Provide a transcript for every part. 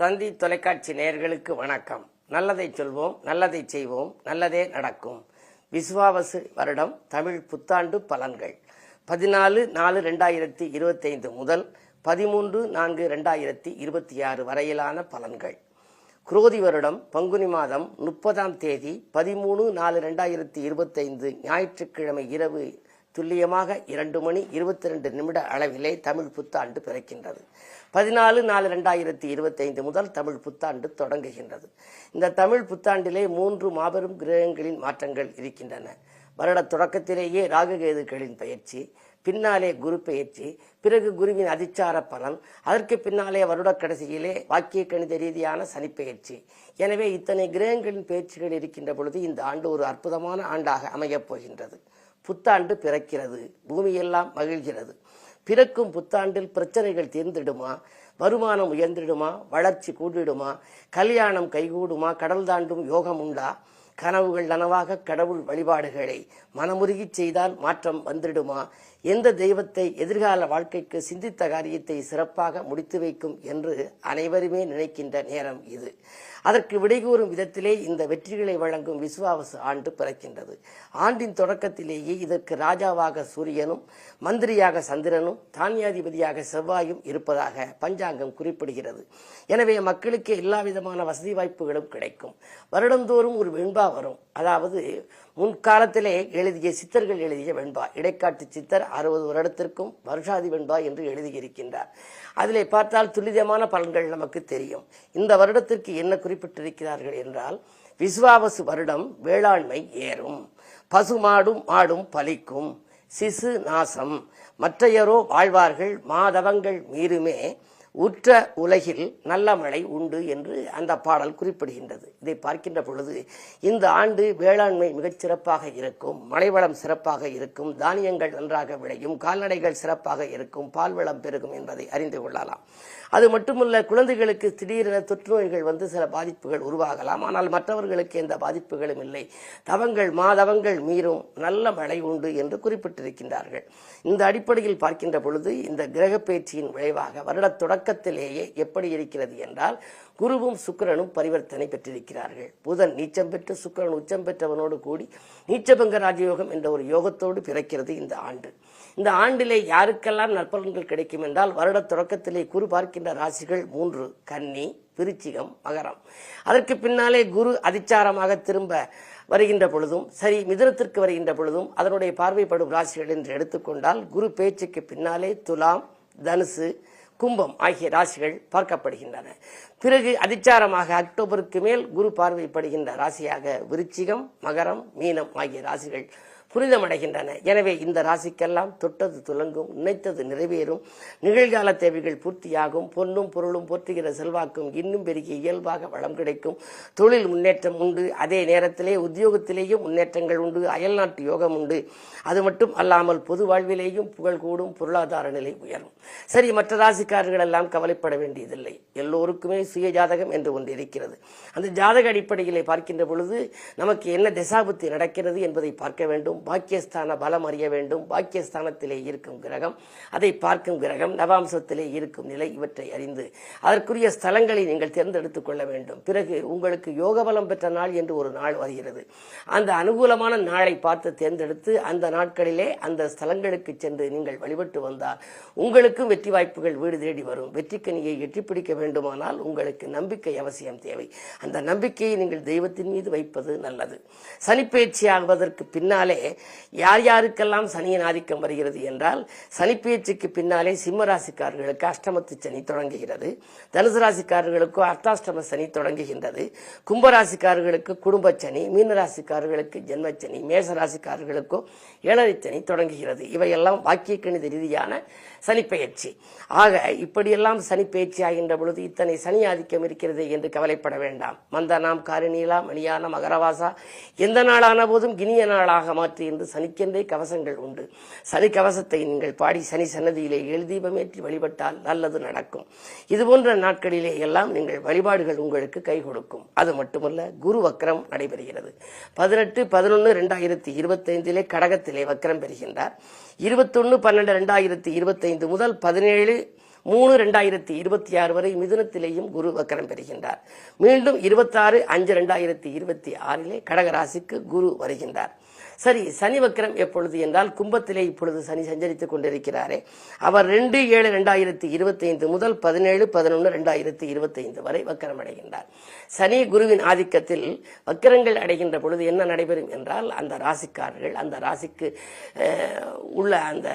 தந்தி தொலைக்காட்சி நேயர்களுக்கு வணக்கம். நல்லதை சொல்வோம் நல்லதை செய்வோம் நல்லதே நடக்கும். விசுவாவசு வருடம் தமிழ் புத்தாண்டு பலன்கள். பதினாலு நாலு ரெண்டாயிரத்தி இருபத்தைந்து முதல் பதிமூன்று நான்கு ரெண்டாயிரத்தி இருபத்தி ஆறு வரையிலான பலன்கள். குரோதி வருடம் பங்குனி மாதம் முப்பதாம் தேதி பதிமூணு நாலு ரெண்டாயிரத்தி இருபத்தைந்து ஞாயிற்றுக்கிழமை இரவு துல்லியமாக இரண்டு மணி இருபத்தி ரெண்டு நிமிட அளவிலே தமிழ் புத்தாண்டு பிறக்கின்றது. பதினாலு நாலு ரெண்டாயிரத்தி இருபத்தைந்து முதல் தமிழ் புத்தாண்டு தொடங்குகின்றது. இந்த தமிழ் புத்தாண்டிலே மூன்று மாபெரும் கிரகங்களின் மாற்றங்கள் இருக்கின்றன. வருட தொடக்கத்திலேயே ராகுகேதுக்களின் பயிற்சி பின்னாலே குரு பெயர்ச்சி பிறகு குருவின் அதிச்சார பலன் அதற்கு பின்னாலே வருட கடைசியிலே வாக்கிய கணித ரீதியான சனிப்பெயர்ச்சி எனவே இத்தனை கிரகங்களின் பயிற்சிகள் இருக்கின்ற பொழுது இந்த ஆண்டு ஒரு அற்புதமான ஆண்டாக அமையப் போகின்றது. புத்தாண்டு பிறக்கிறது பூமியெல்லாம் மகிழ்கிறது. பிறக்கும் புத்தாண்டில் பிரச்சனைகள் தீர்ந்திடுமா? வருமானம் உயர்ந்திடுமா? வளர்ச்சி கூடிடுமா? கல்யாணம் கைகூடுமா? கடல் தாண்டும் யோகம் உண்டா? கனவுகள் நனவாக கடவுள் வழிபாடுகளை மனமுருகி செய்தால் மாற்றம் வந்துடுமா? எந்த தெய்வத்தை எதிர்கால வாழ்க்கைக்கு சிந்தித்த காரியத்தை சிறப்பாக முடித்து வைக்கும் என்று அனைவருமே நினைக்கின்ற நேரம் இது. அதற்கு விடைகூறும் விதத்திலே இந்த வெற்றிகளை வழங்கும் விசுவாவசு ஆண்டு பிறக்கின்றது. ஆண்டின் தொடக்கத்திலேயே இதற்கு ராஜாவாக சூரியனும் மந்திரியாக சந்திரனும் தானியாதிபதியாக செவ்வாயும் இருப்பதாக பஞ்சாங்கம் குறிப்பிடுகிறது. எனவே மக்களுக்கு எல்லா விதமான வசதி வாய்ப்புகளும் கிடைக்கும். வருடந்தோறும் ஒரு வெண்பா வரும். அதாவது முன்காலத்திலே எழுதிய சித்தர்கள் எழுதிய வெண்பா. இடைக்காட்டு சித்தர் அறுபது வருடத்திற்கும் வருஷாதி வெண்பா என்று எழுதியிருக்கின்றார். அதிலே பார்த்தால் துல்லிதமான பலன்கள் நமக்கு தெரியும். இந்த வருடத்திற்கு என்ன குறிப்பிட்டிருக்கிறார்கள் என்றால் விஸ்வாவசு வருடம் வேளாண்மை ஏறும். பசுமாடும் மாடும் பலிக்கும். சிசு நாசம். மற்றையரோ வாழ்வார்கள் மாதவங்கள் மீறுமே. உற்ற உலகில் நல்ல மழை உண்டு என்று அந்த பாடல் குறிப்பிடுகின்றது. இதை பார்க்கின்ற பொழுது இந்த ஆண்டு வேளாண்மை மிகச் சிறப்பாக இருக்கும் மழைவளம் சிறப்பாக இருக்கும் தானியங்கள் நன்றாக விளையும் கால்நடைகள் சிறப்பாக இருக்கும் பால்வளம் பெருகும் என்பதை அறிந்து கொள்ளலாம். அது மட்டுமல்ல குழந்தைகளுக்கு திடீரென தொற்று நோய்கள் வந்து சில பாதிப்புகள் உருவாகலாம். ஆனால் மற்றவர்களுக்கு எந்த பாதிப்புகளும் இல்லை. தவங்கள் மாதவங்கள் மீறும். நல்ல மழை உண்டு என்று குறிப்பிட்டிருக்கின்றார்கள். இந்த அடிப்படையில் பார்க்கின்ற பொழுது இந்த கிரக பயிற்சியின் விளைவாக வருட தொடக்கத்திலேயே எப்படி இருக்கிறது என்றால் குருவும் சுக்கிரனும் பரிவர்த்தனை பெற்றிருக்கிறார்கள். புதன் நீச்சம் பெற்று சுக்கரன் உச்சம் பெற்றவனோடு கூடி நீச்சபங்க ராஜயோகம் என்ற ஒரு யோகத்தோடு பிறக்கிறது இந்த ஆண்டு. இந்த ஆண்டிலே யாருக்கெல்லாம் நற்பலன்கள் கிடைக்கும் என்றால் வருட தொடக்கத்திலே குரு பார்க்கின்ற ராசிகள் மூன்று. கன்னி விருச்சிகம் மகரம். அதற்கு பின்னாலே குரு அதிச்சாரமாக திரும்ப வருகின்ற பொழுதும் சரி மிதுனத்திற்கு வருகின்ற பொழுதும் அதனுடைய பார்வைப்படும் ராசிகள் என்று எடுத்துக்கொண்டால் குரு பேச்சுக்கு பின்னாலே துலாம் தனுசு கும்பம் ஆகிய ராசிகள் பார்க்கப்படுகின்றன. பிறகு அதிச்சாரமாக அக்டோபருக்கு மேல் குரு பார்வைப்படுகின்ற ராசியாக விருச்சிகம் மகரம் மீனம் ஆகிய ராசிகள் புனிதமடைகின்றன. எனவே இந்த ராசிக்கெல்லாம் தொட்டது துலங்கும் நினைத்தது நிறைவேறும். நிகழ்கால தேவைகள் பூர்த்தியாகும். பொன்னும் பொருளும் போற்றுகிற செல்வாக்கும் இன்னும் பெருகிய இயல்பாக வளம் கிடைக்கும். தொழில் முன்னேற்றம் உண்டு. அதே நேரத்திலே உத்தியோகத்திலேயும் முன்னேற்றங்கள் உண்டு. அயல்நாட்டு யோகம் உண்டு. அது மட்டும் அல்லாமல் பொது வாழ்விலேயும் புகழ் கூடும். பொருளாதார நிலை உயரும். சரி மற்ற ராசிக்காரர்கள் எல்லாம் கவலைப்பட வேண்டியதில்லை. எல்லோருக்குமே சுய ஜாதகம் என்று ஒன்று இருக்கிறது. அந்த ஜாதக அடிப்படையிலே பார்க்கின்ற பொழுது நமக்கு என்ன திசாபுத்தி நடக்கிறது என்பதை பார்க்க வேண்டும். பாக்கியஸ்தான பலம் அறிய வேண்டும். பாக்கியஸ்தானத்திலே இருக்கும் கிரகம் அதை பார்க்கும் கிரகம் நவாம்சத்திலே இருக்கும் நிலை இவற்றை அறிந்து அதற்குரிய ஸ்தலங்களை நீங்கள் தேர்ந்தெடுத்துக் கொள்ள வேண்டும். பிறகு உங்களுக்கு யோக பலம் பெற்ற நாள் என்று ஒரு நாள் வருகிறது. அந்த அனுகூலமான நாளை பார்த்து தேர்ந்தெடுத்து அந்த நாட்களிலே அந்த ஸ்தலங்களுக்கு சென்று நீங்கள் வழிபட்டு வந்தால் உங்களுக்கும் வெற்றி வாய்ப்புகள் வீடு தேடி வரும். வெற்றிக்கனியை எட்டி பிடிக்க வேண்டுமானால் உங்களுக்கு நம்பிக்கை அவசியம் தேவை. அந்த நம்பிக்கையை நீங்கள் தெய்வத்தின் மீது வைப்பது நல்லது. சனிப்பயிற்சி ஆகுவதற்கு பின்னாலே யார் யாருக்கெல்லாம் சனியின் ஆதிக்கம் வருகிறது என்றால் சனி பேச்சுக்கு பின்னாலே சிம்ம ராசிக்காரர்களுக்கு அஷ்டமத்து சனி தொடங்குகிறது. தனுசு ராசிக்காரர்களுக்கு அர்த்தாஷ்டம சனி தொடங்குகின்றது. கும்பராசிக்காரர்களுக்கு குடும்ப சனி மீனராசிக்காரர்களுக்கு ஜென்மச்சனி மேச ராசிக்காரர்களுக்கும் ஏழரை சனி தொடங்குகிறது. இவையெல்லாம் வாக்கிய கணித ரீதியான சனிப்பெயர்ச்சி. ஆக இப்படியெல்லாம் சனி பயிற்சி ஆகின்ற பொழுது இத்தனை சனி ஆதிக்கம் இருக்கிறது என்று கவலைப்பட வேண்டாம். மந்தனாம் காரிநீலா மணியான மகரவாசா எந்த நாளான போதும் கினிய நாளாக மாற்றி காலத்து என்று சனிக்கென்றே கவசங்கள் உண்டு. சனி கவசத்தை நீங்கள் பாடி சனி சன்னதியிலே எழுதீபமேற்றி வழிபட்டால் நல்லது நடக்கும். இதுபோன்ற நாட்களிலே எல்லாம் நீங்கள் வழிபாடுகள் உங்களுக்கு கை கொடுக்கும். அது மட்டுமல்ல குரு வக்ரம் நடைபெறுகிறது. பதினெட்டு பதினொன்று ரெண்டாயிரத்தி இருபத்தைந்திலே கடகத்திலே வக்ரம் பெறுகின்றார். இருபத்தொன்று பன்னெண்டு ரெண்டாயிரத்தி இருபத்தைந்து முதல் பதினேழு மூணு ரெண்டாயிரத்தி இருபத்தி ஆறு வரை மிதுனத்திலேயும் குரு வக்கரம் பெறுகின்றார். மீண்டும் இருபத்தாறு அஞ்சு ரெண்டாயிரத்தி இருபத்தி ஆறிலே கடகராசிக்கு குரு வருகின்றார். சரி சனி வக்கரம் எப்பொழுது என்றால் கும்பத்திலே இப்பொழுது சனி சஞ்சரித்துக் கொண்டிருக்கிறாரே. அவர் ரெண்டு ஏழு ரெண்டாயிரத்தி இருபத்தி ஐந்து முதல் பதினேழு பதினொன்று ரெண்டாயிரத்தி இருபத்தி ஐந்து வரை வக்கரம் அடைகின்றார் சனி குருவின் ஆதிக்கத்தில் வக்கிரங்கள் அடைகின்ற பொழுது என்ன நடைபெறும் என்றால் அந்த ராசிக்காரர்கள் அந்த ராசிக்கு உள்ள அந்த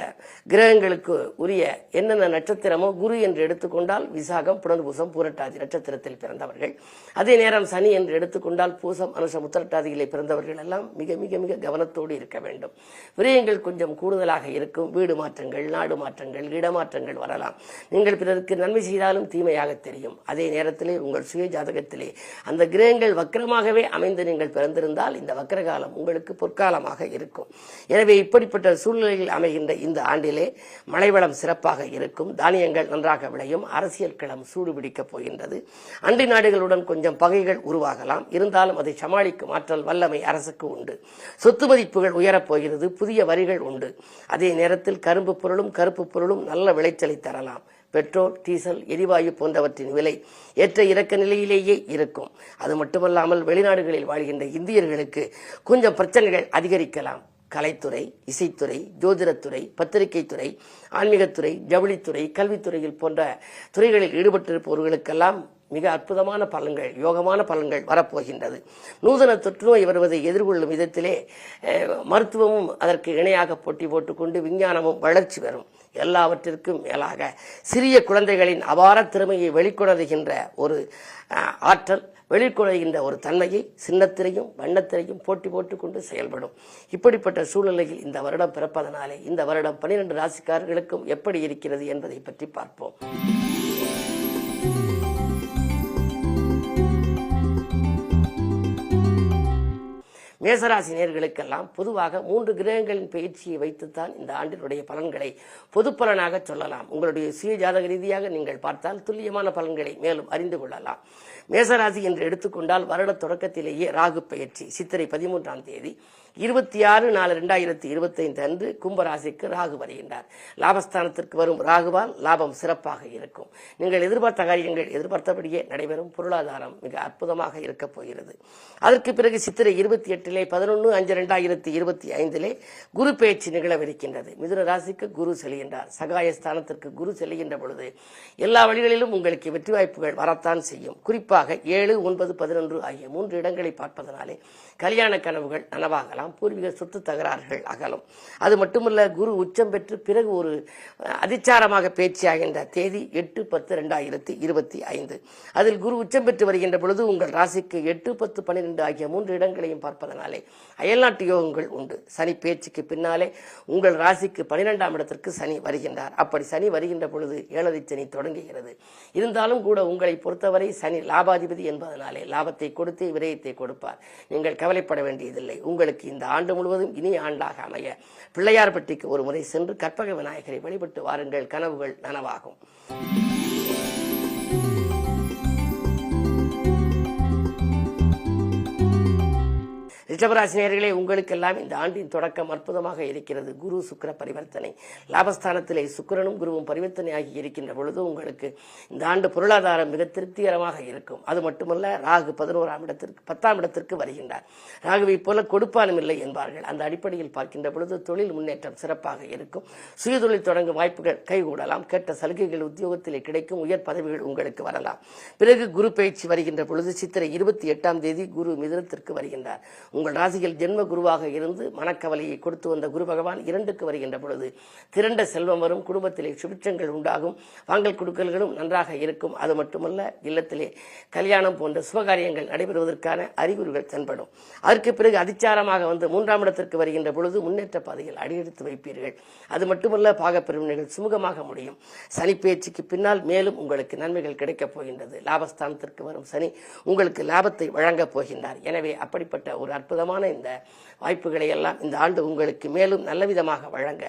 கிரகங்களுக்கு உரிய என்னென்ன நட்சத்திரமோ குரு என்று எடுத்துக்கொண்டால் விசாகம் புனர்பூசம் பூரட்டாதி நட்சத்திரத்தில் பிறந்தவர்கள். அதே நேரம் சனி என்று எடுத்துக்கொண்டால் பூசம் அனுஷம் உத்தரட்டாதிகளை பிறந்தவர்கள் எல்லாம் மிக மிக மிக கவனத்தோடு இருக்க வேண்டும். விரயங்கள் கொஞ்சம் கூடுதலாக இருக்கும். வீடு மாற்றங்கள் நாடு மாற்றங்கள் இடமாற்றங்கள் வரலாம். நீங்கள் பிறருக்கு நன்மை செய்தாலும் தீமையாக தெரியும். அதே நேரத்திலே உங்கள் சுய ஜாதகத்திலே அந்த கிரகங்கள் வக்கரமாகவே அமைந்து நீங்கள் பிறந்திருந்தால் இந்த வக்கரகாலம் உங்களுக்கு பொற்காலமாக இருக்கும். எனவே இப்படிப்பட்ட சூழ்நிலையில் அமைகின்ற இந்த ஆண்டிலே மழைவளம் சிறப்பாக இருக்கும். தானியங்கள் நன்றாக விளையும். அரசியல் களம் சூடுபிடிக்கப் போகின்றது. அண்டை நாடுகளுடன் கொஞ்சம் பகைகள் உருவாகலாம். இருந்தாலும் அதை சமாளிக்கும் ஆற்றல் வல்லமை அரசுக்கு உண்டு. சொத்து மதிப்புகள் உயரப் போகிறது. புதிய வரிகள் உண்டு. அதே நேரத்தில் கரும்பு பொருளும் கருப்பு பொருளும் நல்ல விளைச்சலை தரலாம். பெட்ரோல் டீசல் எரிவாயு போன்றவற்றின் விலை ஏற்ற இறக்க நிலையிலேயே இருக்கும். அது மட்டுமல்லாமல் வெளிநாடுகளில் வாழ்கின்ற இந்தியர்களுக்கு கொஞ்சம் பிரச்சனைகள் அதிகரிக்கலாம். கலைத்துறை இசைத்துறை ஜோதிடத்துறை பத்திரிகைத்துறை ஆன்மீகத்துறை ஜவுளித்துறை கல்வித்துறையில் போன்ற துறைகளில் ஈடுபட்டிருப்பவர்களுக்கெல்லாம் மிக அற்புதமான பலன்கள் யோகமான பலன்கள் வரப்போகின்றது. நூதன தொற்றுநோய் வருவதை எதிர்கொள்ளும் விதத்திலே மருத்துவமும் அதற்கு இணையாக போட்டி போட்டுக்கொண்டு விஞ்ஞானமும் வளர்ச்சி பெறும். எல்லாவற்றிற்கும் மேலாக சிறிய குழந்தைகளின் அபார திறமையை வெளிக்கொணர்கின்ற ஒரு ஆற்றல் வெளிக்கொணர்கின்ற ஒரு தன்மையை சின்னத்திரையும் வண்ணத்திரையும் போட்டி போட்டுக்கொண்டு செயல்படும். இப்படிப்பட்ட சூழ்நிலையில் இந்த வருடம் பிறப்பதனாலே இந்த வருடம் பனிரெண்டு ராசிக்காரர்களுக்கும் எப்படி இருக்கிறது என்பதை பற்றி பார்ப்போம். மேசராசி நேர்களுக்கெல்லாம் பொதுவாக மூன்று கிரகங்களின் பயிற்சியை வைத்துத்தான் இந்த ஆண்டினுடைய பலன்களை பொது பலனாக சொல்லலாம். உங்களுடைய சுய ஜாதக ரீதியாக நீங்கள் பார்த்தால் துல்லியமான பலன்களை மேலும் அறிந்து கொள்ளலாம். மேசராசி என்று எடுத்துக்கொண்டால் வருட தொடக்கத்திலேயே ராகு பயிற்சி. சித்திரை பதிமூன்றாம் தேதி இருபத்தி ஆறு நாலு ரெண்டாயிரத்தி இருபத்தைந்து அன்று கும்பராசிக்கு ராகு வருகின்றார். லாபஸ்தானத்திற்கு வரும் ராகுவால் லாபம் சிறப்பாக இருக்கும். நீங்கள் எதிர்பார்த்த காரியங்கள் எதிர்பார்த்தபடியே நடைபெறும். பொருளாதாரம் மிக அற்புதமாக இருக்கப் போகிறது. அதற்கு பிறகு சித்திரை இருபத்தி எட்டிலே பதினொன்று அஞ்சு ரெண்டாயிரத்தி இருபத்தி ஐந்திலே குரு பயிற்சி நிகழவிருக்கின்றது. மிதுன ராசிக்கு குரு செல்கின்றார். சகாய ஸ்தானத்திற்கு குரு செல்கின்ற பொழுது எல்லா வழிகளிலும் உங்களுக்கு வெற்றி வாய்ப்புகள் வரத்தான் செய்யும். குறிப்பாக ஏழு ஒன்பது பதினொன்று ஆகிய மூன்று இடங்களை பார்ப்பதனாலே கல்யாண கனவுகள் நனவாகலாம் பூர்வீக சொத்து தகராறுகள் அகலும். அது மட்டுமல்ல குரு உச்சம் பெற்று பிறகு ஒரு அதிச்சாரமாக பேச்சியாகின்ற தேதி எட்டு பத்து ரெண்டாயிரத்தி இருபத்தி ஐந்து. அதில் குரு உச்சம் பெற்று வருகின்ற பொழுது உங்கள் ராசிக்கு எட்டு பத்து பன்னிரெண்டு ஆகிய மூன்று இடங்களையும் பார்ப்பதனாலே அயல்நாட்டு யோகங்கள் உண்டு. சனி பேச்சுக்கு பின்னாலே உங்கள் ராசிக்கு பனிரெண்டாம் இடத்திற்கு சனி வருகின்றார். அப்படி சனி வருகின்ற பொழுது ஏழரை சனி தொடங்குகிறது. இருந்தாலும் கூட உங்களை பொறுத்தவரை சனி லாபாதிபதி என்பதனாலே லாபத்தை கொடுத்து விரயத்தை கொடுப்பார். நீங்கள் கவலைப்பட வேண்டியதில்லை. உங்களுக்கு இந்த ஆண்டு முழுவதும் இனிய ஆண்டாக அமைய பிள்ளையார்பட்டிக்கு ஒரு முறை சென்று கற்பக விநாயகரை வழிபட்டு வாருங்கள். கனவுகள் நனவாகும். ரிஷபராசினியர்களே உங்களுக்கெல்லாம் இந்த ஆண்டின் தொடக்கம் அற்புதமாக இருக்கிறது. குரு சுக்கர பரிவர்த்தனை. லாபஸ்தானத்திலே சுக்கிரனும் குருவும் பரிவர்த்தனை ஆகி இருக்கின்ற பொழுது உங்களுக்கு இந்த ஆண்டு பொருளாதாரம் மிக திருப்திகரமாக இருக்கும். அது மட்டுமல்ல ராகு பதினோராம் இடத்திற்கு பத்தாம் இடத்திற்கு வருகின்றார். ராகுவை போல கொடுப்பானும் இல்லை என்பார்கள். அந்த அடிப்படையில் பார்க்கின்ற பொழுது தொழில் முன்னேற்றம் சிறப்பாக இருக்கும். சுயதொழில் தொடங்கும் வாய்ப்புகள் கைகூடலாம். கேட்ட சலுகைகள் உத்தியோகத்திலே கிடைக்கும். உயர் பதவிகள் உங்களுக்கு வரலாம். பிறகு குரு பயிற்சி வருகின்ற பொழுது சித்திரை இருபத்தி எட்டாம் தேதி குரு மிதனத்திற்கு வருகின்றார். உங்கள் ராசியில் ஜென்ம குருவாக இருந்து மனக்கவலையை கொடுத்து வந்த குரு பகவான் இரண்டுக்கு வருகின்ற பொழுது திரண்ட செல்வம் வரும். குடும்பத்திலே சுபிட்சங்கள் உண்டாகும். வாங்கல் கொடுக்கல்களும் நன்றாக இருக்கும். அது மட்டுமல்ல இல்லத்திலே கல்யாணம் போன்ற சுபகாரியங்கள் நடைபெறுவதற்கான அறிகுறிகள் தென்படும். அதற்கு பிறகு அதிச்சாரமாக வந்து மூன்றாம் இடத்திற்கு வருகின்ற பொழுது முன்னேற்ற பாதையில் அடியெடுத்து வைப்பீர்கள். அது மட்டுமல்ல பாகப்பிரிவினைகள் சுமூகமாக முடியும். சனி பேச்சுக்கு பின்னால் மேலும் உங்களுக்கு நன்மைகள் கிடைக்கப் போகின்றது. லாபஸ்தானத்திற்கு வரும் சனி உங்களுக்கு லாபத்தை வழங்கப் போகின்றார். எனவே அப்படிப்பட்ட ஒரு அற்புதமான இந்த வாய்ப்புகளை எல்லாம் இந்த ஆண்டு உங்களுக்கு மேலும் நல்ல விதமாக வழங்க.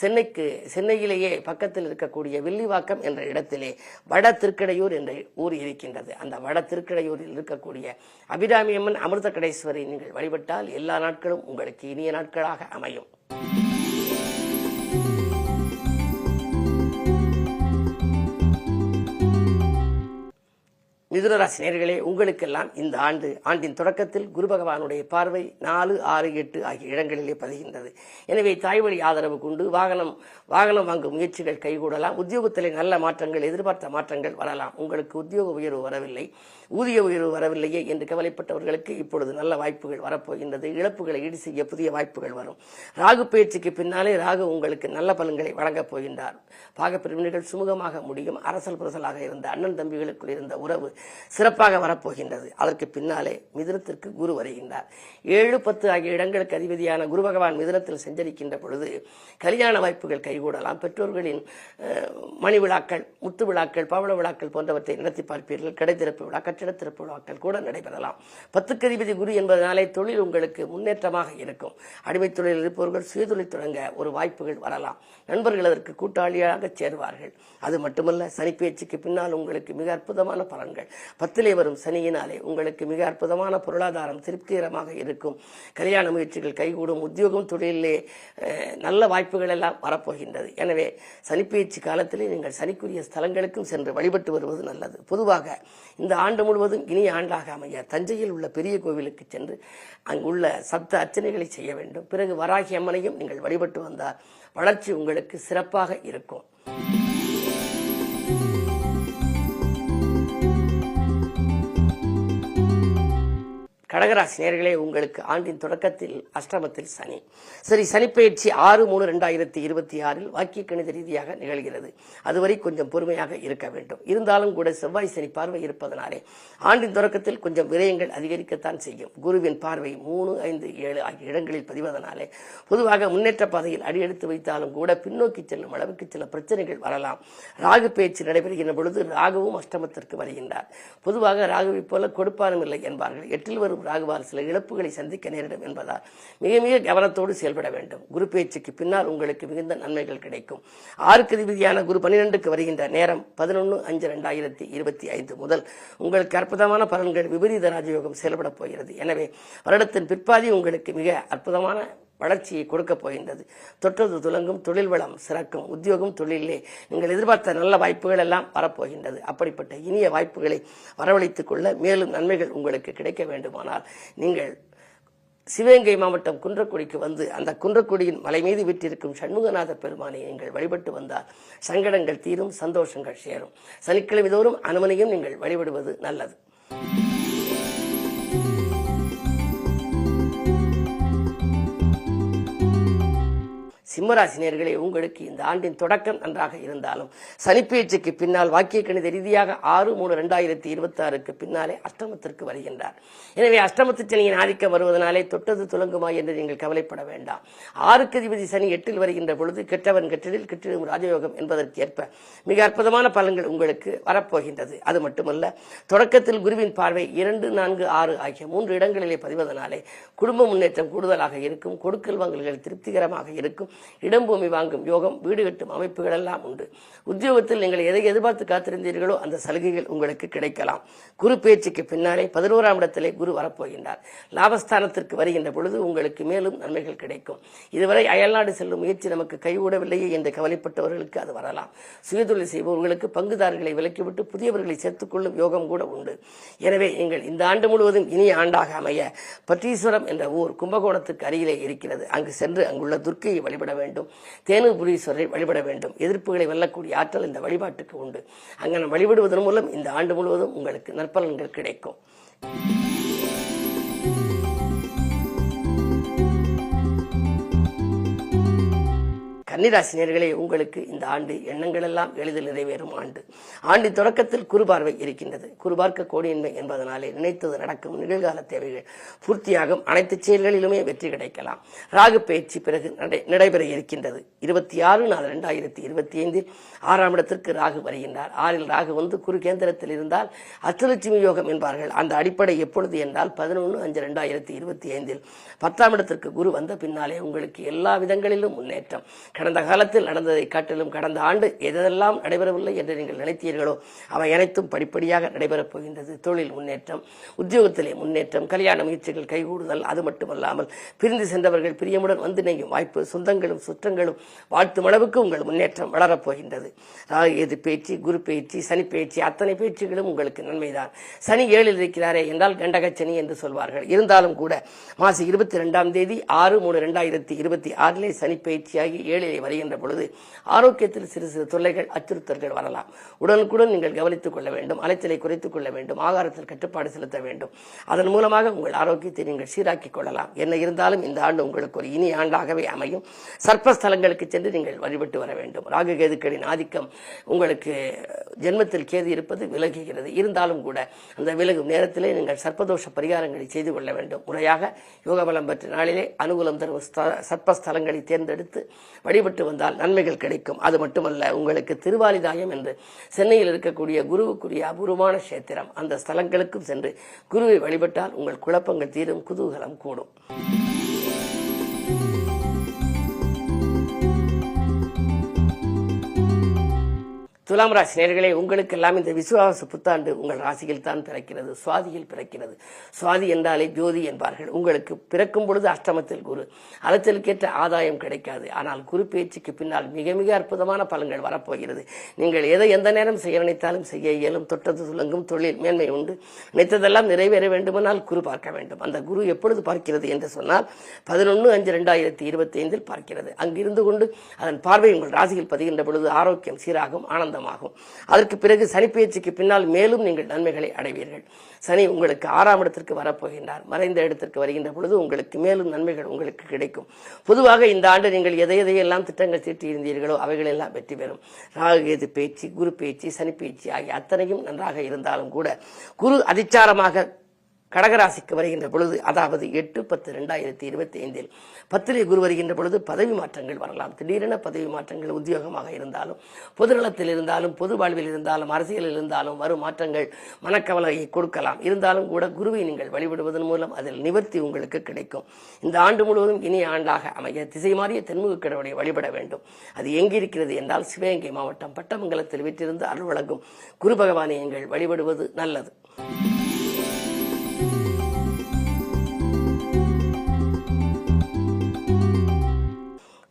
சென்னைக்கு சென்னையிலேயே பக்கத்தில் இருக்கக்கூடிய வில்லிவாக்கம் என்ற இடத்திலே வட திருக்கடையூர் என்ற ஊர் இருக்கின்றது. அந்த வட திருக்கடையூரில் இருக்கக்கூடிய அபிராமியம்மன் அமிர்த கடேஸ்வரி நீங்கள் வழிபட்டால் எல்லா நாட்களும் உங்களுக்கு இனிய நாட்களாக அமையும். மிதுனராசி நேர்களே உங்களுக்கெல்லாம் இந்த ஆண்டு ஆண்டின் தொடக்கத்தில் குரு பகவானுடைய பார்வை நாலு ஆறு எட்டு ஆகிய இடங்களிலே பதிகின்றது. எனவே தாய்வழி ஆதரவு கொண்டு வாகனம் வாகனம் வாங்கும் முயற்சிகள் கைகூடலாம். உத்தியோகத்திலே நல்ல மாற்றங்கள் எதிர்பார்த்த மாற்றங்கள் வரலாம். உங்களுக்கு உத்தியோக உயர்வு வரவில்லை. ஊதிய உயர்வு வரவில்லையே என்று கவலைப்பட்டவர்களுக்கு இப்பொழுது நல்ல வாய்ப்புகள் வரப்போகின்றது. இழப்புகளை ஈடு செய்ய புதிய வாய்ப்புகள் வரும். ராகு பயிற்சிக்கு பின்னாலே ராகு உங்களுக்கு நல்ல பலன்களை வழங்கப் போகின்றார். பாகப்பிரிவினைகள் சுமூகமாக முடியும். அரசல் புரசலாக இருந்த அண்ணன் தம்பிகளுக்குள் இருந்த உறவு சிறப்பாக வரப்போகின்றது. அதற்கு பின்னாலே மிதுனத்திற்கு குரு வருகின்றார். ஏழு பத்து ஆகிய இடங்களுக்கு அதிபதியான குரு பகவான் மிதுனத்தில் செஞ்சரிக்கின்ற பொழுது கல்யாண வாய்ப்புகள் கைகூடலாம். பெற்றோர்களின் மணி விழாக்கள் முத்து விழாக்கள் பவள விழாக்கள் போன்றவற்றை நடத்தி பார்ப்பீர்கள். கடை திறப்பு விழா கட்டிட திறப்பு விழாக்கள் கூட நடைபெறலாம். பத்துக்கு அதிபதி குரு என்பதனாலே தொழில் உங்களுக்கு முன்னேற்றமாக இருக்கும். அடிமை தொழிலில் இருப்பவர்கள் சுயதொழில் தொடங்க ஒரு வாய்ப்புகள் வரலாம். நண்பர்கள் அதற்கு கூட்டாளியாக சேருவார்கள். அது மட்டுமல்ல சனி பேச்சுக்கு பின்னால் உங்களுக்கு மிக அற்புதமான பலன்கள். பத்திலே வரும் சனியினாலே உங்களுக்கு மிக அற்புதமான பொருளாதாரம் திருப்திகரமாக இருக்கும். கல்யாண முயற்சிகள் கைகூடும் உத்தியோகம் தொழிலிலே நல்ல வாய்ப்புகள் எல்லாம் வரப்போகின்றது. எனவே சனிப்பயிற்சி காலத்திலே நீங்கள் சனிக்குரிய ஸ்தலங்களுக்கும் சென்று வழிபட்டு வருவது நல்லது. பொதுவாக இந்த ஆண்டு முழுவதும் இனிய ஆண்டாக அமைய தஞ்சையில் உள்ள பெரிய கோவிலுக்கு சென்று அங்குள்ள சப்த அர்ச்சனைகளை செய்ய வேண்டும். பிறகு வராகி அம்மனையும் நீங்கள் வழிபட்டு வந்தால் வளர்ச்சி உங்களுக்கு சிறப்பாக இருக்கும். கடகராசி நேர்களே உங்களுக்கு ஆண்டின் தொடக்கத்தில் அஷ்டமத்தில் சனி. சரி சனிப்பெயர்ச்சி ஆறு மூணு ரெண்டாயிரத்தி இருபத்தி ஆறில் வாக்கிய கணித ரீதியாக நிகழ்கிறது. அதுவரை கொஞ்சம் பொறுமையாக இருக்க வேண்டும். இருந்தாலும் கூட செவ்வாய் சனி பார்வை இருப்பதனாலே ஆண்டின் தொடக்கத்தில் கொஞ்சம் விரயங்கள் அதிகரிக்கத்தான் செய்யும். குருவின் பார்வை மூணு ஐந்து ஏழு ஆகிய இடங்களில் பதிவதனாலே பொதுவாக முன்னேற்ற பாதையில் அடியெடுத்து வைத்தாலும் கூட பின்னோக்கி செல்லும் அளவுக்கு சில பிரச்சனைகள் வரலாம். ராகு பேச்சு நடைபெறுகின்ற பொழுது ராகுவும் அஷ்டமத்திற்கு வருகின்றார். பொதுவாக ராகுவை போல கொடுப்பானும் இல்லை என்பார்கள். எட்டில் வரும் ராகுவால் சில இழப்புகளை சந்திக்க நேரிடும் என்பதால் மிக மிக கவனத்தோடு செயல்பட வேண்டும். குரு பேச்சுக்கு பின்னால் உங்களுக்கு மிகுந்த நன்மைகள் கிடைக்கும். ஆறுக்கு அதிபதியான குரு பன்னிரெண்டுக்கு வருகின்ற நேரம் பதினொன்று அஞ்சு ரெண்டாயிரத்தி இருபத்தி ஐந்து முதல் உங்களுக்கு அற்புதமான பலன்கள் விபரீத ராஜயோகம் செயல்படப் போகிறது. எனவே வருடத்தின் பிற்பாதி உங்களுக்கு மிக அற்புதமான வளர்ச்சியை கொடுக்கப் போகின்றது. தொட்டது துலங்கும் தொழில் வளம் சிறக்கும் உத்தியோகம் தொழிலே நீங்கள் எதிர்பார்த்த நல்ல வாய்ப்புகள் எல்லாம் வரப்போகின்றது. அப்படிப்பட்ட இனிய வாய்ப்புகளை வரவழைத்துக் கொள்ள மேலும் நன்மைகள் உங்களுக்கு கிடைக்க வேண்டுமானால் நீங்கள் சிவகங்கை மாவட்டம் குன்றக்குடிக்கு வந்து அந்த குன்றக்குடியின் மலை மீது விட்டிருக்கும் சண்முகநாத பெருமானை நீங்கள் வழிபட்டு வந்தால் சங்கடங்கள் தீரும் சந்தோஷங்கள் சேரும். சனிக்கிழமை தோறும் அனுமனையும் நீங்கள் வழிபடுவது நல்லது. சிம்மராசினியர்களே உங்களுக்கு இந்த ஆண்டின் தொடக்கம் நன்றாக இருந்தாலும் சனிப்பெயர்ச்சிக்கு பின்னால் வாக்கிய கணித ரீதியாக ஆறு மூணு ரெண்டாயிரத்தி இருபத்தி ஆறுக்கு பின்னாலே அஷ்டமத்திற்கு வருகின்றார். எனவே அஷ்டமத்து சனியின் ஆதிக்கம் வருவதனாலே தொட்டது துலங்குமா என்று நீங்கள் கவலைப்பட வேண்டாம். ஆறுக்கு அதிபதி சனி எட்டில் வருகின்ற பொழுது கெட்டவன் கெட்டதில் கெட்டிடும் ராஜயோகம் என்பதற்கேற்ப மிக அற்புதமான பலன்கள் உங்களுக்கு வரப்போகின்றது. அது மட்டுமல்ல தொடக்கத்தில் குருவின் பார்வை இரண்டு நான்கு ஆறு ஆகிய மூன்று இடங்களிலே பதிவதனாலே குடும்ப முன்னேற்றம் கூடுதலாக இருக்கும் கொடுக்கல் வாங்கல்கள் திருப்திகரமாக இருக்கும். இடம் பூமி வாங்கும் யோகம் வீடு கட்டும் அமைப்புகள் எல்லாம் உண்டு. உத்தியோகத்தில் நீங்கள் எதை எதிர்பார்த்து காத்திருந்தீர்களோ அந்த சலுகைகள் உங்களுக்கு கிடைக்கலாம். குரு பேச்சுக்கு பின்னாலே பதினோராம் இடத்திலே குரு வரப்போகின்றார். லாபஸ்தானத்திற்கு வருகின்ற பொழுது உங்களுக்கு மேலும் நன்மைகள் கிடைக்கும். இதுவரை அயல்நாடு செல்லும் முயற்சி நமக்கு கைகூடவில்லையே என்று கவலைப்பட்டவர்களுக்கு அது வரலாம். சுயதொழில் செய்பவர்களுக்கு பங்குதாரர்களை விலக்கிவிட்டு புதியவர்களை சேர்த்துக்கொள்ளும் யோகம் கூட உண்டு. எனவே நீங்கள் இந்த ஆண்டு முழுவதும் இனிய ஆண்டாக அமைய பட்டீஸ்வரம் என்ற ஊர் கும்பகோணத்துக்கு அருகிலே இருக்கிறது. அங்கு சென்று அங்குள்ள துர்க்கையை வழிபட வேண்டும். தேனுபுரீஸ்வரரை வழிபட வேண்டும். எதிர்ப்புகளை வெல்லக்கூடிய ஆற்றல் இந்த வழிபாட்டுக்கு உண்டு. அங்கே வழிபடுவதன் மூலம் இந்த ஆண்டு முழுவதும் உங்களுக்கு நற்பலன்கள் கிடைக்கும். கன்னிராசினியர்களே உங்களுக்கு இந்த ஆண்டு எண்ணங்கள் எல்லாம் எளிதில் நிறைவேறும் ஆண்டு. ஆண்டின் தொடக்கத்தில் குறுபார்வை இருக்கின்றது. குறுபார்க்க கோடியின்மை என்பதனாலே நினைத்தது நடக்கும் நிகழ்கால தேவைகள் பூர்த்தியாகும். அனைத்து செயல்களிலுமே வெற்றி கிடைக்கலாம். ராகு பயிற்சி பிறகு நடைபெற இருக்கின்றது. இருபத்தி ஆறு நாலு ரெண்டாயிரத்தி இருபத்தி ஐந்தில் ஆறாம் இடத்திற்கு ராகு வருகின்றார். ஆறில் ராகு வந்து குரு கேந்திரத்தில் இருந்தால் அஷ்டலட்சுமி யோகம் என்பார்கள். அந்த அடிப்படை எப்பொழுது என்றால் பதினொன்று அஞ்சு ரெண்டாயிரத்தி இருபத்தி ஐந்தில் பத்தாம் இடத்திற்கு குரு வந்த பின்னாலே உங்களுக்கு எல்லா விதங்களிலும் முன்னேற்றம் கடந்த காலத்தில் நடந்ததை காட்டிலும் கடந்த ஆண்டு எதெல்லாம் நடைபெறவில்லை என்று நீங்கள் நினைத்தீர்களோ அவை அனைத்தும் படிப்படியாக நடைபெறப் போகின்றது. தொழில் முன்னேற்றம் உத்தியோகத்திலே முன்னேற்றம் கல்யாண முயற்சிகள் கைகூடுதல் அது மட்டுமல்லாமல் பிரிந்து சென்றவர்கள் பிரியமுடன் வந்து நெய்யும் வாய்ப்பு சொந்தங்களும் சுற்றங்களும் வாழ்த்தும் அளவுக்கு உங்கள் முன்னேற்றம் வளரப் போகின்றது. ராகு எது பேச்சு குரு பேச்சு சனி பேச்சு அத்தனை பேச்சுகளும் உங்களுக்கு நன்மைதான். சனி ஏழில் இருக்கிறாரே என்றால் கண்டக சனி என்று சொல்வார்கள். இருந்தாலும் கூட மாசி இருபத்தி ரெண்டாம் தேதி ஆறு மூணு ரெண்டாயிரத்தி இருபத்தி ஆறிலே சனி பயிற்சியாகி ஏழிலே வருகின்ற பொழுது ஆரோக்கியத்தில் சிறு சிறு தொல்லைகள் அச்சுறுத்தல்கள் வரலாம். உடனுக்குடன் நீங்கள் கவனித்துக் கொள்ள வேண்டும் அலைச்சலை குறைத்துக் கொள்ள வேண்டும் ஆகாரத்தில் கட்டுப்பாடு செலுத்த வேண்டும். அதன் மூலமாக உங்கள் ஆரோக்கியத்தை நீங்கள் சீராக்கிக் கொள்ளலாம். என்ன இருந்தாலும் இந்த ஆண்டு உங்களுக்கு ஒரு இனி ஆண்டாகவே அமையும். சர்ப்பஸ்தலங்களுக்கு சென்று நீங்கள் வழிபட்டு வர வேண்டும். ராகு கேதுக்களின் ஆதிக்கம் உங்களுக்கு ஜென்மத்தில் கேது இருப்பது விலகுகிறது. இருந்தாலும் கூட அந்த விலகும் நேரத்திலே நீங்கள் சர்ப்பதோஷ பரிகாரங்களை செய்து கொள்ள வேண்டும். முறையாக யோகபலம் பெற்ற நாளிலே அனுகூலம் தரும் சர்ப்பஸ்தலங்களை தேர்ந்தெடுத்து வழி வழிபட்டு வந்தால் நன்மைகள் கிடைக்கும். அது மட்டுமல்ல உங்களுக்கு திருவாலிதாயம் என்று சென்னையில் இருக்கக்கூடிய குருவுக்குரிய அபூர்வமான கஷேத்திரம். அந்த ஸ்தலங்களுக்கும் சென்று குருவை வழிபட்டால் உங்கள் குழப்பங்கள் தீரும் குதூகலம் கூடும். துலாம் ராசி நேர்களே உங்களுக்கெல்லாம் இந்த விசுவாச புத்தாண்டு உங்கள் ராசியில் தான் பிறக்கிறது சுவாதியில் பிறக்கிறது. சுவாதி என்றாலே ஜோதி என்பார்கள். உங்களுக்கு பிறக்கும் பொழுது அஷ்டமத்தில் குரு. அலைச்சலுக்கேற்ற ஆதாயம் கிடைக்காது. ஆனால் குரு பேச்சுக்கு பின்னால் மிக மிக அற்புதமான பலன்கள் வரப்போகிறது. நீங்கள் எதை எந்த நேரம் செய்ய நினைத்தாலும் செய்ய இயலும். தொட்டது சுலங்கும் தொழில் மேன்மை உண்டு. நினைத்ததெல்லாம் நிறைவேற வேண்டுமானால் குரு பார்க்க வேண்டும். அந்த குரு எப்பொழுது பார்க்கிறது என்று சொன்னால் பதினொன்று அஞ்சு ரெண்டாயிரத்தி இருபத்தி ஐந்தில் பார்க்கிறது. அங்கிருந்து கொண்டு அதன் பார்வை உங்கள் ராசியில் பதிகின்ற பொழுது ஆரோக்கியம் சீராகும் ஆனந்தம் ஆனந்தமாகும் அதற்கு பிறகு சனி பயிற்சிக்கு பின்னால் மேலும் நீங்கள் நன்மைகளை அடைவீர்கள். சனி உங்களுக்கு ஆறாம் இடத்திற்கு வரப்போகின்றார். மறைந்த இடத்திற்கு வருகின்ற பொழுது உங்களுக்கு மேலும் நன்மைகள் உங்களுக்கு கிடைக்கும். பொதுவாக இந்த ஆண்டு நீங்கள் எதை எதையெல்லாம் திட்டங்கள் தீட்டியிருந்தீர்களோ அவைகளெல்லாம் வெற்றி பெறும். ராகுகேது பேச்சு குரு பேச்சு சனி பேச்சு ஆகிய அத்தனையும் நன்றாக இருந்தாலும் கூட குரு அதிச்சாரமாக கடகராசிக்கு வருகின்ற பொழுது அதாவது எட்டு பத்து ரெண்டாயிரத்தி இருபத்தி ஐந்தில் பத்திரை குரு வருகின்ற பொழுது பதவி மாற்றங்கள் வரலாம். திடீரென பதவி மாற்றங்கள் உத்தியோகமாக இருந்தாலும் பொதுநலத்தில் இருந்தாலும் பொது வாழ்வில் இருந்தாலும் அரசியலில் இருந்தாலும் வரும் மாற்றங்கள் மனக்கவலையை கொடுக்கலாம். இருந்தாலும் கூட குருவை நீங்கள் வழிபடுவதன் மூலம் அதில் நிவர்த்தி உங்களுக்கு கிடைக்கும். இந்த ஆண்டு முழுவதும் இனிய ஆண்டாக அமைய திசை மாறிய தென்முக கடவுளை வழிபட வேண்டும். அது எங்கிருக்கிறது என்றால் சிவகங்கை மாவட்டம் பட்டமங்கலத்தில் விற்றிருந்து அருள் வழங்கும் குரு பகவானை நீங்கள் வழிபடுவது நல்லது.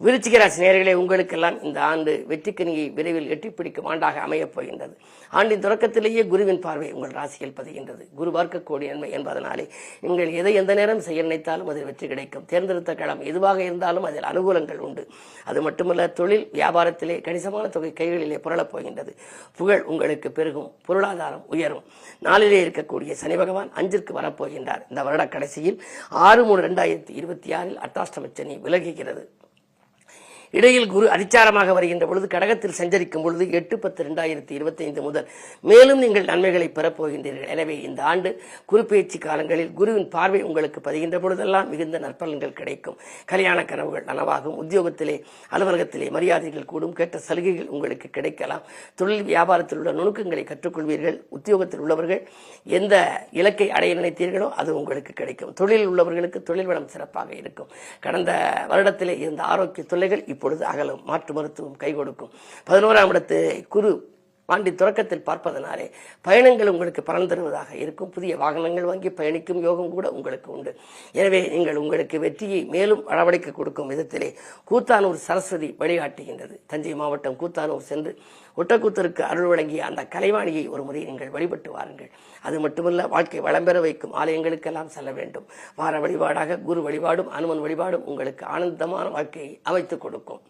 விருச்சிக ராசி உங்களுக்கெல்லாம் இந்த ஆண்டு வெற்றிக்கனியை விரைவில் எட்டிப்பிடிக்கும் ஆண்டாக அமையப் போகின்றது. ஆண்டின் தொடக்கத்திலேயே குருவின் பார்வை உங்கள் ராசியில் பதிகின்றது. குரு பார்க்கக்கூடிய நன்மை என்பதனாலே நீங்கள் எதை எந்த நேரம் செய்ய நினைத்தாலும் அதில் வெற்றி கிடைக்கும். தேர்ந்தெடுத்த களம் எதுவாக இருந்தாலும் அதில் அனுகூலங்கள் உண்டு. அது மட்டுமல்ல தொழில் வியாபாரத்திலே கணிசமான தொகை கைகளிலே புரளப் போகின்றது. புகழ் உங்களுக்கு பெருகும் பொருளாதாரம் உயரும். நாளிலே இருக்கக்கூடிய சனி பகவான் அஞ்சிற்கு வரப்போகின்றார். இந்த வருட கடைசியில் ஆறு மூணு ரெண்டாயிரத்தி இருபத்தி ஆறில் அட்டாஷ்டம சனி விலகுகிறது. இடையில் குரு அதிச்சாரமாக வருகின்ற பொழுது கடகத்தில் சஞ்சரிக்கும் பொழுது எட்டு பத்து ரெண்டாயிரத்தி இருபத்தி ஐந்து முதல் மேலும் நீங்கள் நன்மைகளை பெறப்போகின்றீர்கள் எனவே இந்த ஆண்டு குரு காலங்களில் குருவின் பார்வை உங்களுக்கு பதிகின்ற பொழுதெல்லாம் மிகுந்த நற்பலன்கள் கிடைக்கும். கல்யாண கனவுகள் நனவாகும். உத்தியோகத்திலே அலுவலகத்திலே மரியாதைகள் கூடும். கேட்ட சலுகைகள் உங்களுக்கு கிடைக்கலாம். தொழில் வியாபாரத்தில் உள்ள நுணுக்கங்களை கற்றுக்கொள்வீர்கள். உத்தியோகத்தில் உள்ளவர்கள் எந்த இலக்கை அடைய நினைத்தீர்களோ அது உங்களுக்கு கிடைக்கும். தொழிலில் உள்ளவர்களுக்கு தொழில் வளம் சிறப்பாக இருக்கும். கடந்த வருடத்திலே இருந்த ஆரோக்கிய தொல்லைகள் இப்பொழுது அகலும். மாற்று மருத்துவம் கை கொடுக்கும். பதினோராம் இடத்து குரு ஆண்டி தொடக்கத்தில் பார்ப்பதனாலே பயணங்கள் உங்களுக்கு பலன் தருவதாக இருக்கும். புதிய வாகனங்கள் வாங்கி பயணிக்கும் யோகம் கூட உங்களுக்கு உண்டு. எனவே நீங்கள் உங்களுக்கு வெற்றியை மேலும் அளவடைக்க கொடுக்கும் விதத்திலே கூத்தானூர் சரஸ்வதி வழிகாட்டுகின்றது. தஞ்சை மாவட்டம் கூத்தானூர் சென்று ஒட்டக்கூத்தருக்கு அருள் வழங்கிய அந்த கலைவாணியை ஒரு முறை நீங்கள் வழிபட்டு வாருங்கள். அது மட்டுமல்ல வாழ்க்கை வளம் பெற வைக்கும் ஆலயங்களுக்கெல்லாம் செல்ல வேண்டும். வார வழிபாடாக குரு வழிபாடும் அனுமன் வழிபாடும் உங்களுக்கு ஆனந்தமான வாழ்க்கையை அமைத்துக் கொடுக்கும்.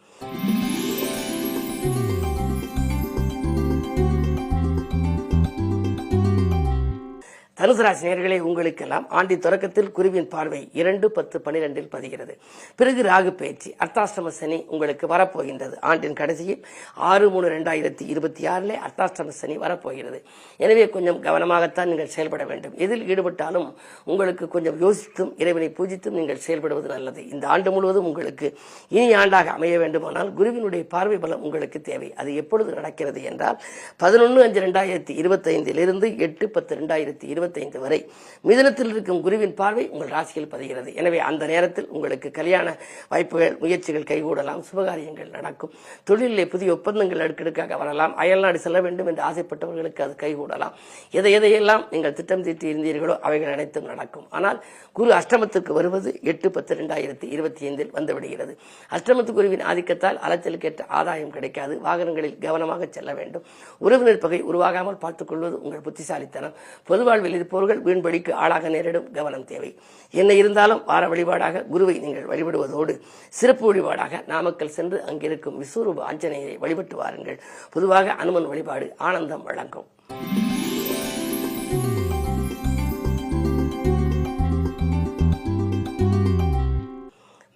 தனுசு ராசி நேயர்களே உங்களுக்கெல்லாம் ஆண்டி தொடக்கத்தில் குருவின் பார்வை இரண்டு பத்து பன்னிரெண்டில் பதிகிறது. பிறகு ராகு பயிற்சி அர்த்தாஷ்டம சனி உங்களுக்கு வரப்போகின்றது. ஆண்டின் கடைசியில் ஆறு மூணு ரெண்டாயிரத்தி இருபத்தி ஆறில் அர்த்தாஷ்டம சனி வரப்போகிறது. எனவே கொஞ்சம் கவனமாகத்தான் நீங்கள் செயல்பட வேண்டும். எதில் ஈடுபட்டாலும் உங்களுக்கு கொஞ்சம் யோசித்தும் இறைவனை பூஜித்தும் நீங்கள் செயல்படுவது நல்லது. இந்த ஆண்டு முழுவதும் உங்களுக்கு இனி ஆண்டாக அமைய வேண்டுமானால் குருவினுடைய பார்வை பலம் உங்களுக்கு தேவை. அது எப்பொழுது நடக்கிறது என்றால் பதினொன்று அஞ்சு ரெண்டாயிரத்தி இருபத்தைந்திலிருந்து எட்டு பத்து ரெண்டாயிரத்தி இருபத்தி இருபத்தைந்து வரை. மிதனத்தில் இருக்கும் குருவின் பார்வை உங்கள் ராசியில் பதிகிறது. எனவே அந்த நேரத்தில் உங்களுக்கு கல்யாண வாய்ப்புகள் முயற்சிகள் கைகூடலாம். சுபகாரியங்கள் நடக்கும். தொழிலிலே புதிய ஒப்பந்தங்கள் அடுக்கடுக்காக வரலாம். அயல்நாடு செல்ல வேண்டும் என்று ஆசைப்பட்டவர்களுக்கு அது கைகூடலாம். எதை எதையெல்லாம் நீங்கள் திட்டம் தீட்டி இருந்தீர்களோ அவைகள் அனைத்தும் நடக்கும். ஆனால் குரு அஷ்டமத்துக்கு வருவது எட்டு பத்து ரெண்டாயிரத்தி இருபத்தி ஐந்தில் வந்துவிடுகிறது அஷ்டமத்து குருவின் ஆதிக்கத்தால் அலைச்சலுக்கேற்ற ஆதாயம் கிடைக்காது. வாகனங்களில் கவனமாக செல்ல வேண்டும். உறவினர் பகை உருவாகாமல் பார்த்துக் கொள்வது உங்கள் புத்திசாலித்தனம். பொதுவாழ்வில் இருப்பவர்கள் வீண்படிக்கு ஆளாக நேரிடும் கவனம் தேவை. என்ன இருந்தாலும் வார வழிபாடாக குருவை நீங்கள் வழிபடுவதோடு சிறப்பு வழிபாடாக நாமக்கல் சென்று அங்கிருக்கும் விஸ்வரூப ஆஞ்சநேயரை வழிபட்டு வாருங்கள். பொதுவாக அனுமன் வழிபாடு ஆனந்தம் வழங்கும்.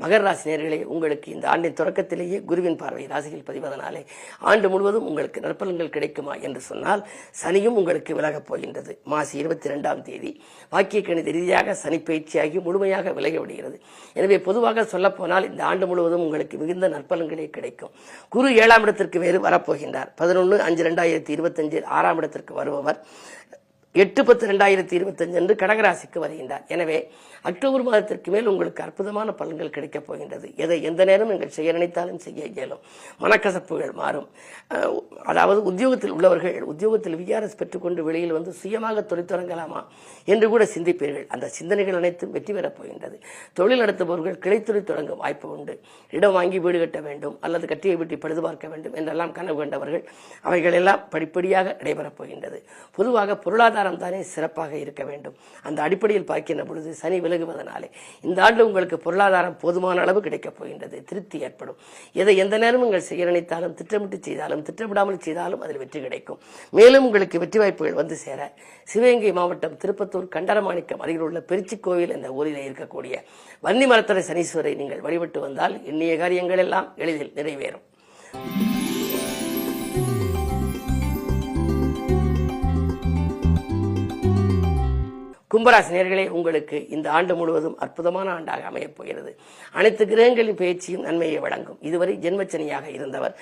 மகர ராசி நேர்களே உங்களுக்கு இந்த ஆண்டின் தொடக்கத்திலேயே குருவின் பார்வை ராசியில் பதிவதனாலே ஆண்டு முழுவதும் உங்களுக்கு நற்பலன்கள் கிடைக்குமா என்று சொன்னால் சனியும் உங்களுக்கு விலகப் போகின்றது. மாசி இருபத்தி ரெண்டாம் தேதி. வாக்கிய கணித ரீதியாக சனி பயிற்சியாகி முழுமையாக விலகி விடுகிறது. எனவே பொதுவாக சொல்லப்போனால் இந்த ஆண்டு முழுவதும் உங்களுக்கு மிகுந்த நற்பலன்களே கிடைக்கும். குரு ஏழாம் இடத்திற்கு வேறு வரப்போகின்றார். பதினொன்று அஞ்சு ரெண்டாயிரத்தி இருபத்தஞ்சில் ஆறாம் இடத்திற்கு வருபவர். எட்டு பத்து ரெண்டாயிரத்தி இருபத்தஞ்சு அன்று கடகராசிக்கு வருகின்றார். எனவே அக்டோபர் மாதத்திற்கு மேல் உங்களுக்கு அற்புதமான பலன்கள் கிடைக்கப் போகின்றது. எதை எந்த நேரம் நீங்கள் செய்ய நினைத்தாலும் செய்ய இயலும். மனக்கசப்புகள் மாறும். அதாவது உத்தியோகத்தில் உள்ளவர்கள் உத்தியோகத்தில் விஆர்எஸ் பெற்றுக்கொண்டு வெளியில் வந்து சுயமாக தொழில் தொடங்கலாமா என்று கூட சிந்திப்பீர்கள். அந்த சிந்தனைகள் அனைத்தும் வெற்றி பெறப் போகின்றது. தொழில் நடத்துபவர்கள் கிளைத்துறை தொடங்கும் வாய்ப்பு உண்டு. இடம் வாங்கி வீடு கட்ட வேண்டும் அல்லது கட்டிய வீட்டை பழுது பார்க்க வேண்டும் என்றெல்லாம் கனவு கண்டவர்கள் அவைகள் எல்லாம் படிப்படியாக நடைபெறப் போகின்றது. பொதுவாக பொருளாதாரம் தானே சிறப்பாக இருக்க வேண்டும். அந்த அடிப்படையில் பார்க்கின்ற பொழுது சனி விலகுவதனாலே. இந்த ஆண்டு உங்களுக்கு பொருளாதாரம் போதுமான அளவு கிடைக்கப் போகின்றது. திருப்தி ஏற்படும். எதை எந்த நேரம் நீங்கள் செய்ய நினைத்தாலும் திட்டமிட்டு செய்தாலும் திட்டமிடாமல் செய்தாலும் அதில் வெற்றி கிடைக்கும். மேலும் உங்களுக்கு வெற்றி வாய்ப்புகள் வந்து சேர சிவகங்கை மாவட்டம் திருப்பத்தூர் கண்டரமாணிக்கம் அருகில் உள்ள பெருச்சி கோவில் என்ற ஊரில் இருக்கக்கூடிய வன்னி மரத்தரை சனீஸ்வரை நீங்கள் வழிபட்டு வந்தால் எண்ணிய காரியங்கள் எல்லாம் எளிதில் நிறைவேறும். கும்பராசி நேர்களே உங்களுக்கு இந்த ஆண்டு முழுவதும் அற்புதமான ஆண்டாக அமையப் போகிறது. அனைத்து கிரகங்களின் பேச்சியும் நன்மையை வழங்கும். இதுவரை ஜென்மச்சனியாக இருந்தவர்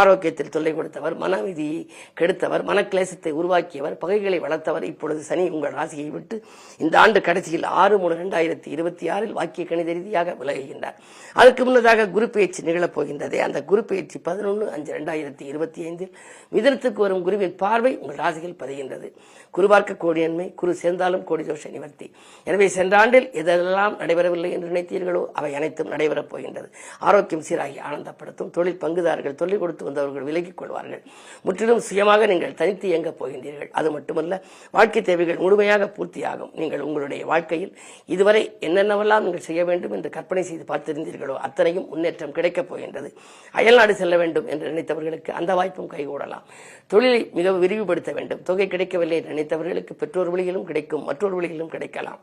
ஆரோக்கியத்தில் தொல்லை கொடுத்தவர் மனவிதியை கெடுத்தவர் மனக்லேசத்தை உருவாக்கியவர் பகைகளை வளர்த்தவர் இப்பொழுது சனி உங்கள் ராசியை விட்டு இந்த ஆண்டு கடைசியில் ஆறு மூணு ரெண்டாயிரத்தி இருபத்தி ஆறில் வாக்கிய கணித ரீதியாக விலகுகின்றார். அதுக்கு முன்னதாக குரு பயிற்சி நிகழப் போகின்றது. அந்த குரு பயிற்சி பதினொன்று அஞ்சு ரெண்டாயிரத்தி இருபத்தி ஐந்தில் மிதனத்துக்கு வரும் குருவின் பார்வை உங்கள் ராசியில் பதிகின்றது. குரு பார்க்க கோடியன்மை குரு சேர்ந்தாலும் கோடி தோஷ நிவர்த்தி. எனவே சென்ற ஆண்டில் எதெல்லாம் நடைபெறவில்லை என்று நினைத்தீர்களோ அவை அனைத்தும் நடைபெறப் போகின்றது. ஆரோக்கியம் சீராகி ஆனந்தப்படுத்தும் தொழில் பங்குதாரர்கள் தொழில் கொடுத்து வந்தவர்கள் விலகிக் கொள்வார்கள். முற்றிலும் சுயமாக நீங்கள் தனித்து இயங்கப் போகின்றீர்கள். அது மட்டுமல்ல வாழ்க்கை தேவைகள் முழுமையாக பூர்த்தியாகும். நீங்கள் உங்களுடைய வாழ்க்கையில் இதுவரை என்னென்னவெல்லாம் நீங்கள் செய்ய வேண்டும் என்று கற்பனை செய்து பார்த்திருந்தீர்களோ அத்தனையும் முன்னேற்றம் கிடைக்கப் போகின்றது. அயல்நாடு செல்ல வேண்டும் என்று நினைத்தவர்களுக்கு அந்த வாய்ப்பும் கைகூடலாம். தொழிலை மிக விரிவுபடுத்த வேண்டும். தொகை கிடைக்கவில்லை என்று நினைத்தவர்களுக்கு பெற்றோர் வழியிலும் கிடைக்கும் மற்றொரு வழியிலும் கிடைக்கலாம்.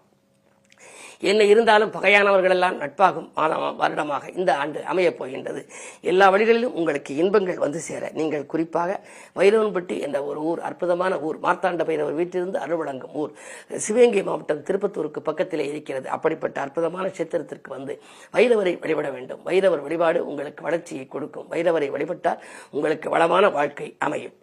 என்ன இருந்தாலும் பகையானவர்களெல்லாம் நட்பாகும் மாதம் வருடமாக இந்த ஆண்டு அமையப் போகின்றது. எல்லா வழிகளிலும் உங்களுக்கு இன்பங்கள் வந்து சேர நீங்கள் குறிப்பாக வைரவன்பட்டி என்ற ஒரு ஊர் அற்புதமான ஊர் மார்த்தாண்ட பைரவர் வீட்டிலிருந்து அருள்வழங்கும் ஊர் சிவகங்கை மாவட்டம் திருப்பத்தூருக்கு பக்கத்திலே இருக்கிறது. அப்படிப்பட்ட அற்புதமான கஷேத்திரத்திற்கு வந்து வைரவரை வழிபட வேண்டும். வைரவர் வழிபாடு உங்களுக்கு வளர்ச்சியை கொடுக்கும். வைரவரை வழிபட்டால் உங்களுக்கு வளமான வாழ்க்கை அமையும்.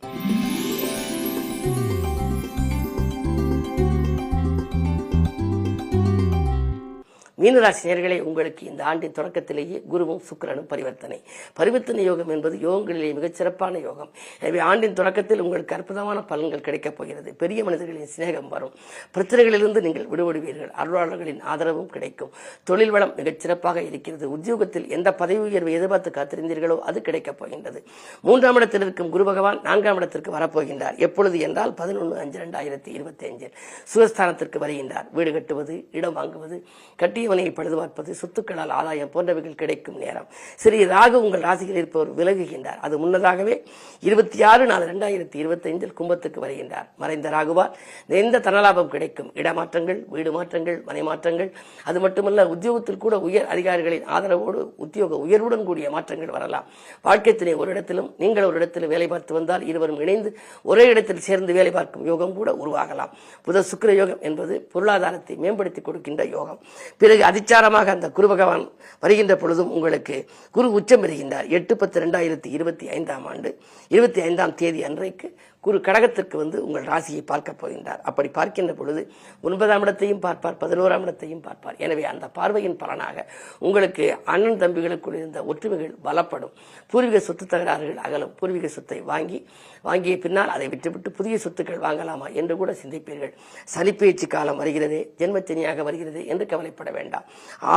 மீனராசினியர்களே உங்களுக்கு இந்த ஆண்டின் தொடக்கத்திலேயே குருவும் சுக்கிரனும் பரிவர்த்தனை. பரிவர்த்தனை யோகம் என்பது யோகங்களிலே மிகச் சிறப்பான யோகம். எனவே ஆண்டின் தொடக்கத்தில் உங்களுக்கு அற்புதமான பலன்கள் கிடைக்கப் போகிறது. பெரிய மனிதர்களின் சிநேகம் வரும். பிரச்சனைகளிலிருந்து நீங்கள் விடுபடுவீர்கள். அருளாளர்களின் ஆதரவும் கிடைக்கும். தொழில் வளம் மிகச் சிறப்பாக இருக்கிறது. உத்தியோகத்தில் எந்த பதவி உயர்வை எதிர்பார்த்து காத்திருந்தீர்களோ அது கிடைக்கப் போகின்றது. மூன்றாம் இடத்தில் இருக்கும் குரு பகவான் நான்காம் இடத்திற்கு வரப்போகின்றார். எப்பொழுது என்றால் பதினொன்று அஞ்சு ரெண்டாயிரத்தி இருபத்தி அஞ்சில். சுகஸ்தானத்திற்கு வருகின்றார். வீடு கட்டுவது இடம் வாங்குவது கட்டிய பழுது பழுதுபார்ப்பது சொத்துக்களால் ஆதாயம் போன்றவைகள் கிடைக்கும் நேரம். சிறிய ராகு உங்கள் ராசியில் இருப்பவர் விலகுகின்றார். அது முன்னதாகவே இருபத்தி ஆறு நாலு ரெண்டாயிரத்தி இருபத்தி ஐந்தில் கும்பத்துக்கு வருகின்றார். மறைந்த ராகுவால் எந்த தனலாபம் கிடைக்கும்? இடமாற்றங்கள் வீடு மாற்றங்கள் மனை மாற்றங்கள். அது மட்டுமல்ல உத்தியோகத்தில் கூட உயர் அதிகாரிகளின் ஆதரவோடு உத்தியோக உயர்வுடன் கூடிய மாற்றங்கள் வரலாம். வாழ்க்கைத்தினை ஒரு இடத்திலும் நீங்கள் ஒரு இடத்தில் வேலை பார்த்து வந்தால் இருவரும் இணைந்து ஒரே இடத்தில் சேர்ந்து வேலை பார்க்கும் யோகம் கூட உருவாகலாம். புத சுக்கர யோகம் என்பது பொருளாதாரத்தை மேம்படுத்தி கொடுக்கின்ற யோகம். பிற பிறகு அதிச்சாரமாக அந்த குரு பகவான் வருகின்ற பொழுதும் உங்களுக்கு குரு உச்சம் பெறுகின்றார். எட்டு பத்து ரெண்டாயிரத்தி இருபத்தி ஐந்தாம் ஆண்டு இருபத்தி ஐந்தாம் தேதி அன்றைக்கு குரு கடகத்திற்கு வந்து உங்கள் ராசியை பார்க்க போகின்றார். அப்படி பார்க்கின்ற பொழுது ஒன்பதாம் இடத்தையும் பார்ப்பார் பதினோராம் இடத்தையும் பார்ப்பார். எனவே அந்த பார்வையின் பலனாக உங்களுக்கு அண்ணன் தம்பிகளுக்குள் இருந்த ஒற்றுமைகள் பலப்படும். பூர்வீக சொத்து தகராறுகள் அகலும். பூர்வீக சொத்தை வாங்கி வாங்கிய பின்னால் அதை விட்டுவிட்டு புதிய சொத்துக்கள் வாங்கலாமா என்று கூட சிந்திப்பீர்கள். சனிப்பயிற்சி காலம் வருகிறதே ஜென்மச்சனியாக வருகிறது என்று கவலைப்பட வேண்டாம்.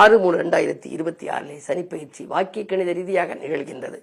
ஆறு மூணு ரெண்டாயிரத்தி இருபத்தி ஆறிலே சனிப்பயிற்சி வாக்கிய கணித ரீதியாக நிகழ்கின்றது.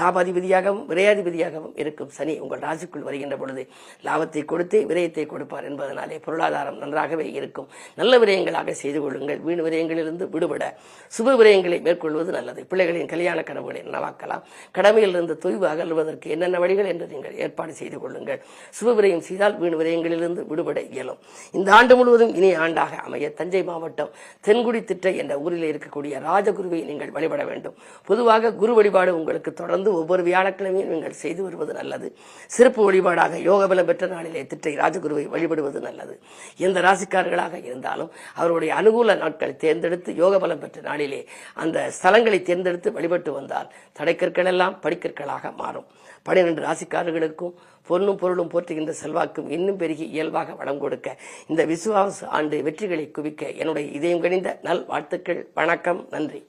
லாபாதிபதியாகவும் விரையாதிபதியாகவும் இருக்கும் சனி உங்கள் ராசிக்குள் வருகின்ற பொழுது லாபத்தை கொடுத்து விரயத்தை கொடுப்பார் என்பதனாலே பொருளாதாரம் நன்றாகவே இருக்கும். நல்ல விரயங்களாக செய்து கொள்ளுங்கள். வீண் விரயங்களிலிருந்து விடுபட. சுப விரயங்களை மேற்கொள்வது நல்லது. பிள்ளைகளின் கல்யாண கனவுகளை நனவாக்கலாம். கடமையிலிருந்து தொய்வு அகல்வதற்கு என்னென்ன வழிகள் என்று நீங்கள் ஏற்பாடு செய்து கொள்ளுங்கள். சுப விரயம் செய்தால் வீண் விரயங்களிலிருந்து விடுபட இயலும். இந்த ஆண்டு முழுவதும் இனிய ஆண்டாக அமைய தஞ்சை மாவட்டம் தென்குடி திட்டை என்ற ஊரில் இருக்கக்கூடிய ராஜகுருவை நீங்கள் வழிபட வேண்டும். பொதுவாக குரு வழிபாடு உங்களுக்கு தொடர்ந்து ஒவ்வொரு வியாழக்கிழமையும் நீங்கள் செய்து வருவது நல்லது. சிறப்பு வழிபாடு யோக பலம் பெற்ற நாளிலே திட்டை ராஜகுருவை வழிபடுவது நல்லது. எந்த ராசிக்காரர்களாக இருந்தாலும் அவருடைய அனுகூல நாட்களை தேர்ந்தெடுத்து யோக பலம் பெற்ற நாளிலே அந்த ஸ்தலங்களை தேர்ந்தெடுத்து வழிபட்டு வந்தால் தடைக்கற்கள் எல்லாம் படிக்கற்களாக மாறும். பனிரெண்டு ராசிக்காரர்களுக்கும் பொன்னும் பொருளும் போற்றுகின்ற செல்வாக்கும் இன்னும் பெருகி இயல்பாக வளம் கொடுக்க இந்த விசுவாச ஆண்டு வெற்றிகளை குவிக்க என்னுடைய இதயம் கணிந்த நல் வாழ்த்துக்கள் வணக்கம். நன்றி.